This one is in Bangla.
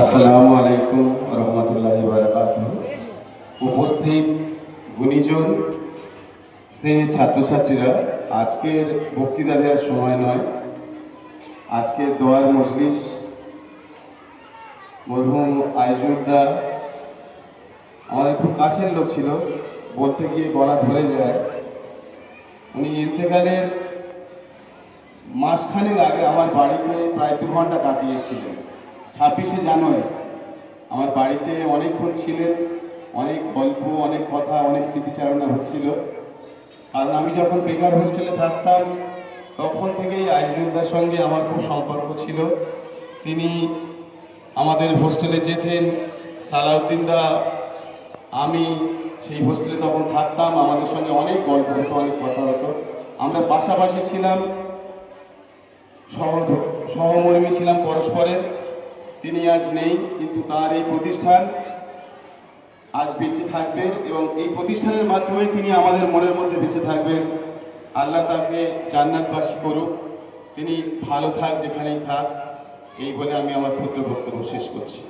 আসসালামু আলাইকুম রহমতুল্লাহ উপস্থিত গুণীজন, স্নেহের ছাত্রছাত্রীরা, আজকের বক্তৃতা দেওয়ার সময় নয়। আজকে দোয়ার মজলিস মরহুম আইজুদ্দা। আমাদের খুব কাছের লোক ছিল, বলতে গিয়ে গলা ধরে যায়। উনি ইন্তেকালের মাসখানেক আগে আমার বাড়িতে প্রায় দু ঘণ্টা কাটিয়েছিলেন। ছাব্বিশে জানুয়ারি। আমার বাড়িতে অনেকক্ষণ ছিলেন, অনেক গল্প, অনেক কথা, অনেক স্মৃতিচারণা হচ্ছিল। কারণ আমি যখন বেকার হোস্টেলে থাকতাম, তখন থেকেই আইজুদ্দার সঙ্গে আমার খুব সম্পর্ক ছিল। তিনি আমাদের হোস্টেলে যেতেন, সালাউদ্দিন দা, আমি সেই হোস্টেলে তখন থাকতাম, আমাদের সঙ্গে অনেক গল্প হতো, অনেক কথা হতো। আমরা পাশাপাশি ছিলাম, সহ- সহমর্মী ছিলাম পরস্পরের। তিনি আজ নেই, কিন্তু তার এই প্রতিষ্ঠান আজ বেঁচে থাকবে এবং এই প্রতিষ্ঠানের মাধ্যমে তিনি আমাদের মনের মধ্যে বেঁচে থাকবেন। আল্লাহ তাকে জান্নাতবাসী করুক। তিনি ভালো থাক যেখানেই থাক। এই বলে আমি আমার ক্ষুদ্র বক্তব্য শেষ করছি।